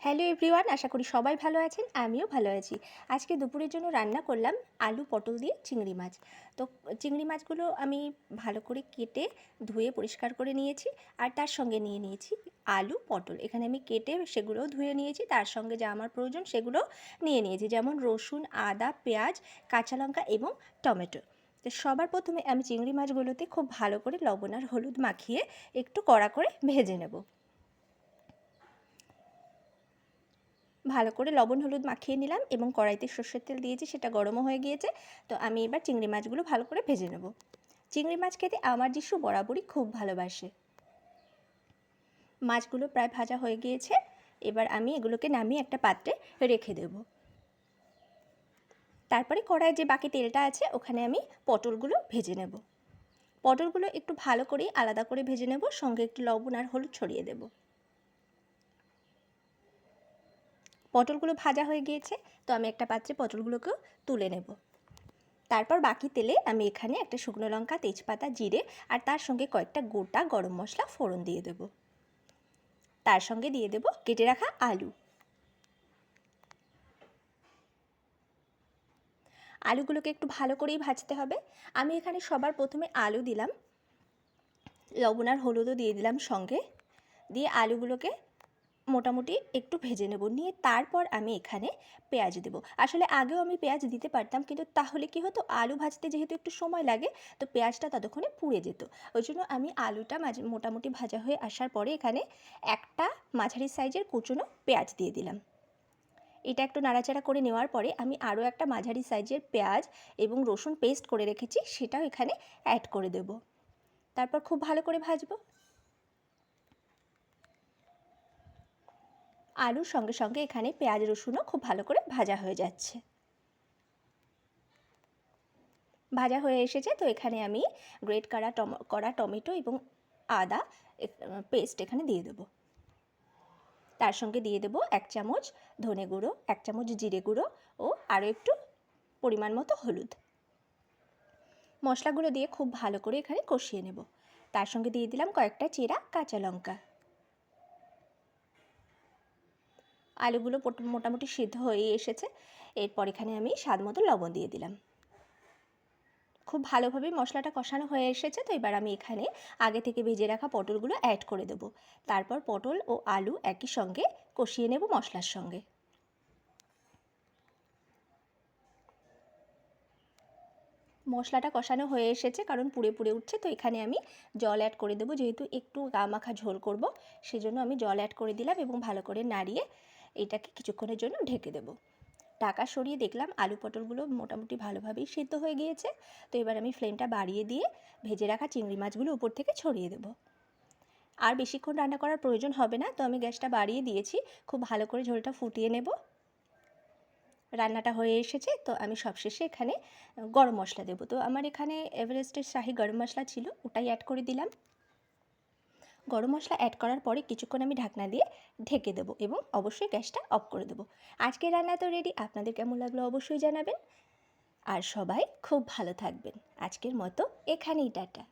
Hello everyone আশা করি সবাই ভালো আছেন, আমিও ভালো আছি। আজকে দুপুরের জন্য রান্না করলাম আলু পটল দিয়ে চিংড়ি মাছ। তো চিংড়ি মাছগুলো আমি ভালো করে কেটে ধুয়ে পরিষ্কার করে নিয়েছি আর তার সঙ্গে নিয়ে নিয়েছি আলু পটল। এখানে আমি কেটে সেগুলোও ধুয়ে নিয়েছি, তার সঙ্গে যা আমার প্রয়োজন সেগুলো নিয়ে নিয়েছি, যেমন রসুন, আদা, পেঁয়াজ, কাঁচা লঙ্কা এবং টমেটো। তো সবার প্রথমে আমি চিংড়ি মাছগুলোতে খুব ভালো করে লবণ আর হলুদ মাখিয়ে একটু কড়া করে ভেজে নেব। ভালো করে লবণ, হলুদ মাখিয়ে নিলাম এবং কড়াইতে সর্ষের তেল দিয়েছি, সেটা গরমও হয়ে গিয়েছে। তো আমি এবার চিংড়ি মাছগুলো ভালো করে ভেজে নেব। চিংড়ি মাছ খেতে আমার যিশু বরাবরই খুব ভালোবাসে। মাছগুলো প্রায় ভাজা হয়ে গিয়েছে। এবার আমি এগুলোকে নামিয়ে একটা পাত্রে রেখে দেব। তারপরে কড়াইয়ে যে বাকি তেলটা আছে, ওখানে আমি পটলগুলো ভেজে নেব। পটলগুলো একটু ভালো করে আলাদা করে ভেজে নেব, সঙ্গে একটু লবণ আর হলুদ ছড়িয়ে দেবো। পটলগুলো ভাজা হয়ে গিয়েছে, তো আমি একটা পাত্রে পটলগুলোকেও তুলে নেব। তারপর বাকি তেলে আমি এখানে একটা শুকনো লঙ্কা, তেজপাতা, জিরে আর তার সঙ্গে কয়েকটা গোটা গরম মশলা ফোড়ন দিয়ে দেব। তার সঙ্গে দিয়ে দেব কেটে রাখা আলু। আলুগুলোকে একটু ভালো করেই ভাজতে হবে। আমি এখানে সবার প্রথমে আলু দিলাম, লবণ আর হলুদও দিয়ে দিলাম সঙ্গে। দিয়ে আলুগুলোকে মোটামুটি একটু ভেজে নেব। নিয়ে তারপর আমি এখানে পেঁয়াজ দেব। আসলে আগেও আমি পেঁয়াজ দিতে পারতাম, কিন্তু তাহলে কি হতো? আলু ভাজতে যেহেতু একটু সময় লাগে, তো পেঁয়াজটা ততক্ষণে পুড়ে যেত। ওই জন্য আমি আলুটা মাঝে, মোটামুটি ভাজা হয়ে আসার পরে এখানে একটা মাঝারি সাইজের কুচনো পেঁয়াজ দিয়ে দিলাম। এটা একটু নাড়াচাড়া করে নেওয়ার পরে আমি আরও একটা মাঝারি সাইজের পেঁয়াজ এবং রসুন পেস্ট করে রেখেছি, সেটাও এখানে অ্যাড করে দেব। তারপর খুব ভালো করে ভাজবো। আলুর সঙ্গে সঙ্গে এখানে পেঁয়াজ রসুনও খুব ভালো করে ভাজা হয়ে যাচ্ছে। ভাজা হয়ে এসেছে, তো এখানে আমি গ্রেট করা টম, করা টমেটো এবং আদা পেস্ট এখানে দিয়ে দেবো। তার সঙ্গে দিয়ে দেবো এক চামচ ধনে গুঁড়ো, এক চামচ জিরে গুঁড়ো ও আরও একটু পরিমাণ মতো হলুদ। মশলাগুলো দিয়ে খুব ভালো করে এখানে কষিয়ে নেব। তার সঙ্গে দিয়ে দিলাম কয়েকটা চেরা কাঁচা লঙ্কা। আলুগুলো মোটামুটি সিদ্ধ হয়ে এসেছে। এরপর এখানে আমি স্বাদ মতো লবণ দিয়ে দিলাম। খুব ভালোভাবে মশলাটা কষানো হয়ে এসেছে, তো এবার আমি এখানে আগে থেকে ভেজে রাখা পটলগুলো অ্যাড করে দেবো। তারপর পটল ও আলু একই সঙ্গে কষিয়ে নেব মশলার সঙ্গে। মশলাটা কষানো হয়ে এসেছে, কারণ পুড়ে পুড়ে উঠছে, তো এখানে আমি জল অ্যাড করে দেবো। যেহেতু একটু গা মাখা ঝোল করব, সেজন্য আমি জল অ্যাড করে দিলাম এবং ভালো করে নাড়িয়ে এটাকে কিছুক্ষণের জন্য ঢেকে দেবো। ঢাকা সরিয়ে দেখলাম আলু পটলগুলো মোটামুটি ভালোভাবেই সেদ্ধ হয়ে গিয়েছে। তো এবার আমি ফ্লেমটা বাড়িয়ে দিয়ে ভেজে রাখা চিংড়ি মাছগুলো উপর থেকে ছড়িয়ে দেবো। আর বেশিক্ষণ রান্না করার প্রয়োজন হবে না, তো আমি গ্যাসটা বাড়িয়ে দিয়েছি। খুব ভালো করে ঝোলটা ফুটিয়ে নেব। রান্নাটা হয়ে এসেছে, তো আমি সবশেষে এখানে গরম মশলা দেবো। তো আমার এখানে এভারেস্টের শাহি গরম মশলা ছিল, ওটাই অ্যাড করে দিলাম। গরম মশলা অ্যাড করার পরে কিছুক্ষণ আমি ঢাকনা দিয়ে ঢেকে দেবো এবং অবশ্যই গ্যাসটা অফ করে দেবো। আজকে রান্না তো রেডি আপনাদের কেমন লাগল অবশ্যই জানাবেন। আর সবাই খুব ভালো থাকবেন। আজকের মতো এখানেই, টাটা।